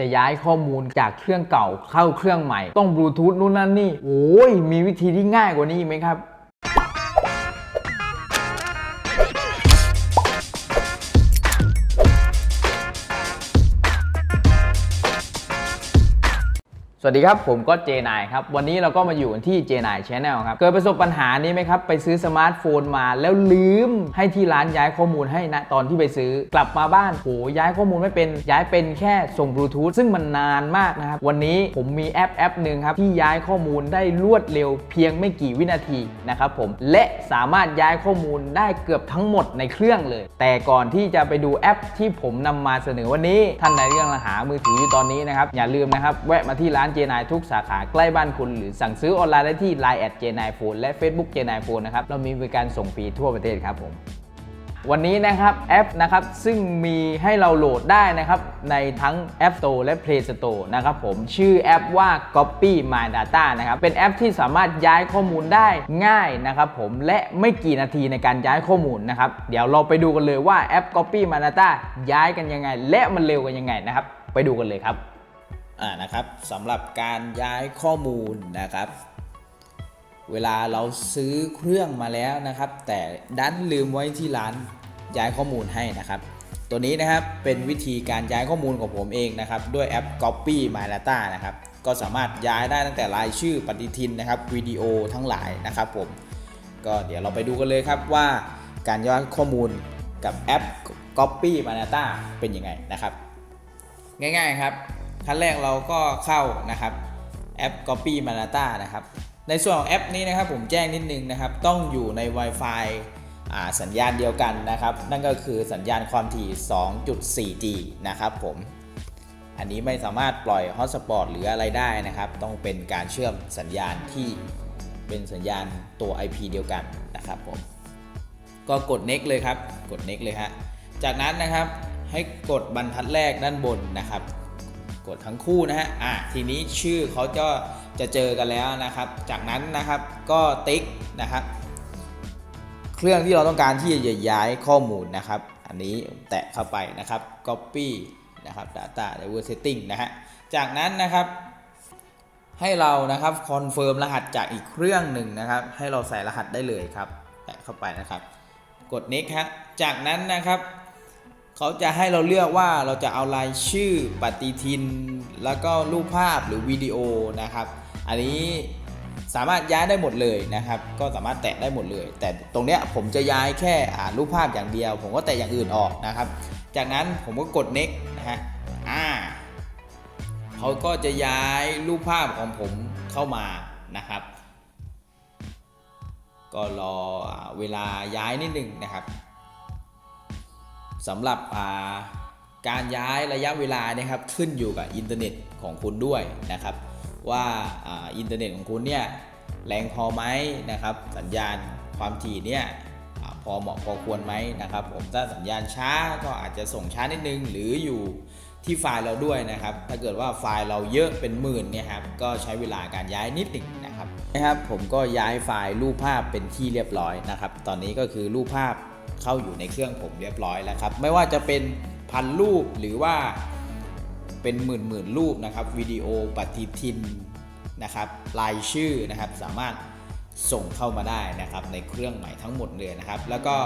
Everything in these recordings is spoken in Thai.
จะย้ายข้อมูลจากเครื่องเก่าเข้าเครื่องใหม่ ต้องบลูทูธนู่นนั่นนี่โอ้ยมีวิธีที่ง่ายกว่านี้ไหมครับ สวัสดีครับ ผมก็เจนายครับ วันนี้เราก็มาอยู่ที่เจนายชแนลครับ เกิดประสบปัญหานี้ไหมครับ ไปซื้อสมาร์ทโฟนมาแล้วลืมให้ที่ร้านย้ายข้อมูลให้นะตอนที่ไปซื้อกลับมาบ้านโหย้ายข้อมูลไม่เป็นย้ายเป็นแค่ส่งบลูทูธซึ่งมันนานมากนะครับ วันนี้ผมมีแอปแอปหนึ่งครับ ที่ย้ายข้อมูลได้รวดเร็วเพียงไม่กี่วินาทีนะครับผมและสามารถย้ายข้อมูลได้เกือบทั้งหมดในเครื่องเลย แต่ก่อนที่จะไปดูแอปที่ผมนำมาเสนอวันนี้ท่านใดที่กำลังหามือถืออยู่ตอนนี้นะครับอย่าลืมนะครับแวะมาที่ร้านเจนายทุกสาขาใกล้บ้านคุณ หรือสั่งซื้อออนไลน์ได้ที่ Line แอดเจนายโฟนและ Facebook เจนายโฟนนะครับเรามีบริการส่งฟรีทั่วประเทศครับผมวันนี้นะครับแอปนะครับซึ่งมีให้เราโหลดได้นะครับในทั้ง App Store และ Play Store นะครับผมชื่อแอปว่า Copy My Data นะครับเป็นแอปที่สามารถย้ายข้อมูลได้ง่ายนะครับผมและไม่กี่นาทีในการย้ายข้อมูลนะครับเดี๋ยวเราไปดูกันเลยว่าแอป Copy My Data ย้ายกันยังไง และมันเร็วกันยังไงนะครับไปดูกันเลยครับ อ่านะครับสำหรับการย้ายข้อมูลนะครับ เวลาเราซื้อเครื่องมาแล้วนะครับ แต่ดันลืมไว้ที่ร้านย้ายข้อมูลให้นะครับ ตัวนี้นะครับเป็นวิธีการย้ายข้อมูลของผมเองนะครับ ด้วยแอป Copy My Data นะครับก็สามารถย้ายได้ตั้งแต่รายชื่อปฏิทินนะครับวิดีโอทั้งหลายนะครับผมก็เดี๋ยวเราไปดูกันเลยครับว่าการย้ายข้อมูลกับแอป Copy My Data เป็นยังไงนะครับ ง่ายๆครับ ขั้นแรกเราก็เข้านะครับแอป Copy Manata นะครับ ในส่วนของแอปนี้นะครับผมแจ้งนิดนึงนะครับ ต้องอยู่ใน Wi-Fi สัญญาณเดียวกันนะครับ นั่นก็คือสัญญาณความถี่ 2.4G นะครับผม อันนี้ไม่สามารถปล่อย Hotspot หรืออะไรได้นะครับ ต้องเป็นการเชื่อมสัญญาณที่เป็นสัญญาณตัว IP เดียวกันนะครับผม ก็กด next เลยครับ กด next เลยฮะ จากนั้นนะครับให้กดบรรทัดแรกด้านบนนะครับ กดทั้งคู่นะฮะอะทีนี้ชื่อเขาจะจะเจอกันแล้วนะครับ จากนั้นนะครับก็ติ๊กนะครับ เครื่องที่เราต้องการที่จะย้ายข้อมูลนะครับ อันนี้แตะเข้าไปนะครับ copy นะครับ data diver setting นะฮะจากนั้นนะครับให้เรานะครับคอนเฟิร์มรหัสจากอีกเครื่องหนึ่งนะครับ ให้เราใส่รหัสได้เลยครับ แตะเข้าไปนะครับ กด next ฮะจากนั้นนะครับ เขาจะให้เราเลือกว่าเราจะเอารายชื่อปฏิทิน แล้วก็รูปภาพหรือวิดีโอนะครับ อันนี้สามารถย้ายได้หมดเลยนะครับ ก็สามารถแตะได้หมดเลย แต่ตรงเนี้ยผมจะย้ายแค่รูปภาพอย่างเดียว ผมก็แตะอย่างอื่นออกนะครับ จากนั้นผมก็กด next นะฮะอ่าเขาก็จะย้ายรูปภาพของผมเข้ามานะครับ ก็รอเวลาย้ายนิดนึงนะครับ สำหรับาการย้ายระยะเวลานะครับขึ้นอยู่กับอินเทอร์เน็ตของคุณด้วยนะครับ ว่าอาอินเทอร์เน็ตของคุณเนี่ยแรงพอไหมนะครับ สัญญาณความถี่เนี่ยอพอเหมาะพอควรไหมนะครับ ผมถ้าสัญญาณช้าก็อาจจะส่งช้านิดนึง หรืออยู่ที่ไฟล์เราด้วยนะครับ ถ้าเกิดว่าไฟล์เราเยอะเป็นหมื่นเนี่ยครับก็ใช้เวลาการย้ายนิดหนึ่งนะครับนะครับ ผมก็ย้ายไฟล์รูปภาพเป็นที่เรียบร้อยนะครับ ตอนนี้ก็คือรูปภาพ เข้าอยู่ในเครื่องผมเรียบร้อยแล้วครับ ไม่ว่าจะเป็นพันรูปหรือว่าเป็นหมื่นหมื่นรูปนะครับวิดีโอปฏิทินนะครับรายชื่อนะครับสามารถส่งเข้ามาได้นะครับในเครื่องใหม่ทั้งหมดเลยนะครับ แล้วก็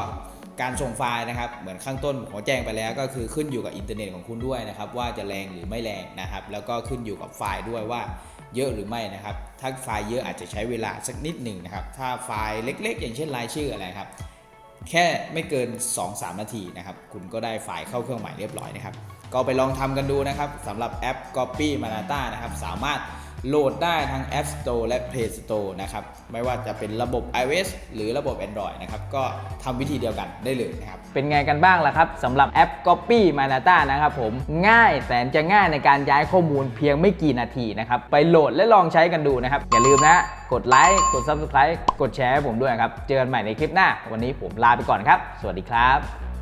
การส่งไฟล์นะครับ เหมือนข้างต้นผมแจ้งไปแล้ว ก็คือขึ้นอยู่กับอินเทอร์เน็ตของคุณด้วยนะครับ ว่าจะแรงหรือไม่แรงนะครับ แล้วก็ขึ้นอยู่กับไฟล์ด้วยว่าเยอะหรือไม่นะครับ ถ้าไฟล์เยอะอาจจะใช้เวลาสักนิดหนึ่งนะครับ ถ้าไฟล์เล็ก ๆ อย่างเช่นรายชื่ออะไรครับ แค่ไม่เกิน 2-3 นาทีนะครับ คุณก็ได้ไฟล์เข้าเครื่องหมายเรียบร้อยนะครับ ก็ไปลองทำกันดูนะครับสำหรับแอป Copy Manata นะครับ สามารถ โหลดได้ทั้ง App Store และ Play Store นะครับ ไม่ว่าจะเป็นระบบ iOS หรือระบบ Android นะครับ ก็ทำวิธีเดียวกันได้เลยนะครับ เป็นไงกันบ้างล่ะครับสำหรับแอป Copy My Data นะครับผม ง่ายแสนจะง่ายในการย้ายข้อมูลเพียงไม่กี่นาทีนะครับ ไปโหลดและลองใช้กันดูนะครับ อย่าลืมนะ กดไลค์ กด Subscribe กดแชร์ให้ผมด้วยครับ เจอกันใหม่ในคลิปหน้า วันนี้ผมลาไปก่อนครับ สวัสดีครับ